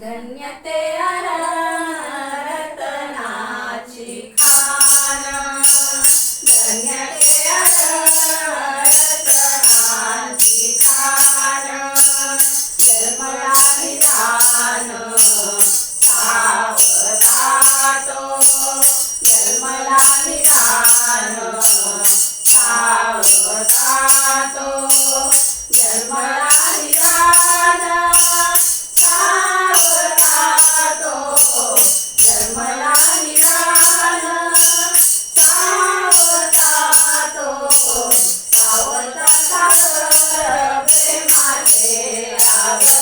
धन्यते रतनाची खान. धन्य love.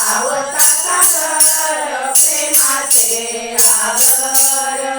Avatar, Avatar, Avatar, Avatar, Avatar, Avatar, Avatar, Avatar, Avatar,